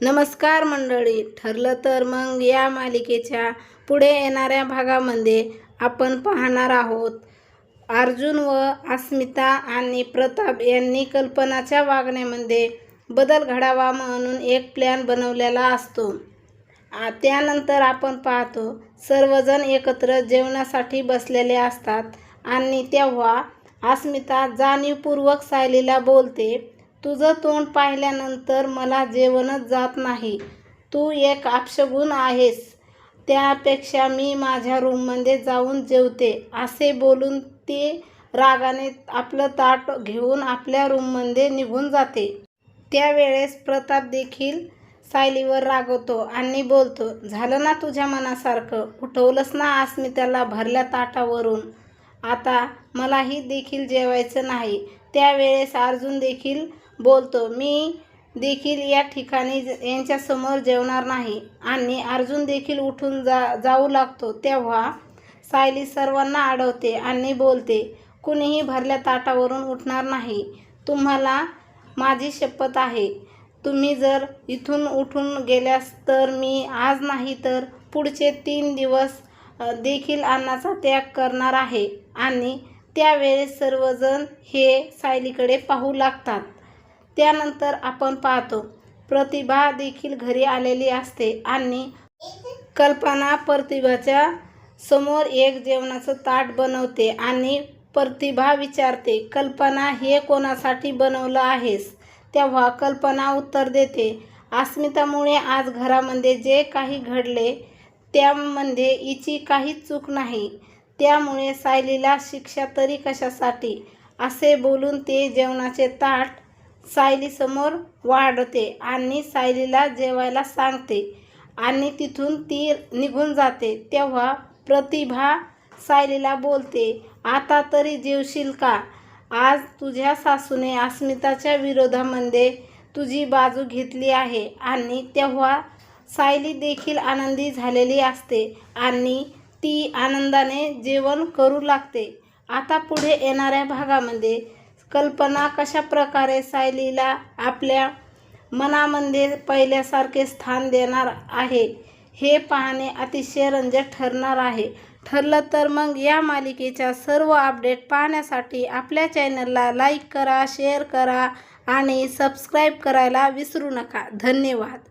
नमस्कार मंडळी. ठरलं तर मग या मालिकेच्या पुढे येणाऱ्या भागामध्ये आपण पाहणार आहोत. अर्जुन व अस्मिता आणि प्रताप यांनी कल्पनाच्या वागण्यामध्ये बदल घडावा म्हणून एक प्लॅन बनवलेला असतो. त्यानंतर आपण पाहतो सर्वजण एकत्र जेवणासाठी बसलेले असतात आणि तेव्हा अस्मिता जाणीवपूर्वक सायलीला बोलते तुझं तोंड पाहिल्यानंतर मला जेवणच जात नाही. तू एक अपशगुन आहेस. त्यापेक्षा मी माझ्या रूममध्ये जाऊन जेवते. असे बोलून ती रागाने आपलं ताट घेऊन आपल्या रूममध्ये निघून जाते. त्यावेळेस प्रताप देखील सायलीवर रागवतो आणि बोलतो झालं ना तुझ्या मनासारखं? उठवलंच ना अस्मिताला भरल्या ताटावरून. आता मलाही देखील जेवायचं नाही. त्यावेळेस अर्जुन देखील बोलतो मी देखील या ठिकाणी ज- यांच्यासमोर जेवणार नाही. आणि अर्जुन देखील उठून जा जाऊ लागतो. तेव्हा सायली सर्वांना अडवते आणि बोलते कुणीही भरल्या ताटावरून उठणार नाही. तुम्हाला माझी शपथ आहे. तुम्ही जर इथून उठून गेल्यास तर मी आज नाही तर पुढचे तीन दिवस देखील अन्नाचा त्याग करणार आहे. आणि त्यावेळेस सर्वजण हे सायलीकडे पाहू लागतात. त्यानंतर आपण पाहतो प्रतिभा देखील घरी आलेली असते आणि कल्पना प्रतिभाच्या समोर एक जेवणाचं ताट बनवते आणि प्रतिभा विचारते कल्पना हे कोणासाठी बनवलं आहेस? तेव्हा कल्पना उत्तर देते अस्मितामुळे आज घरामध्ये जे काही घडले त्यामध्ये हिची काहीच चूक नाही. त्यामुळे सायलीला शिक्षा तरी कशासाठी? असे बोलून ते जेवणाचे ताट सायलीसमोर वाढवते आणि सायलीला जेवायला सांगते. आणि तिथून ती निघून जाते. तेव्हा प्रतिभा सायलीला बोलते आता तरी जेवशील का? आज तुझ्या सासूने अस्मिताच्या विरोधामध्ये तुझी बाजू घेतली आहे आणि तेव्हा सायली देखील आनंदी झालेली असते आणि ती आनंदाने जेवण करू लागते. आता पुढे येणाऱ्या भागामध्ये कल्पना कशा प्रकारे सायलीला आपल्या मनामध्ये पहिल्यासारखे स्थान देणार आहे हे पाहणे अतिशय रंजक ठरणार आहे. ठरलं तर मग या मालिकेच्या सर्व अपडेट पाहण्यासाठी आपल्या चॅनलला लाईक करा शेअर करा आणि सबस्क्राईब करायला विसरू नका. धन्यवाद.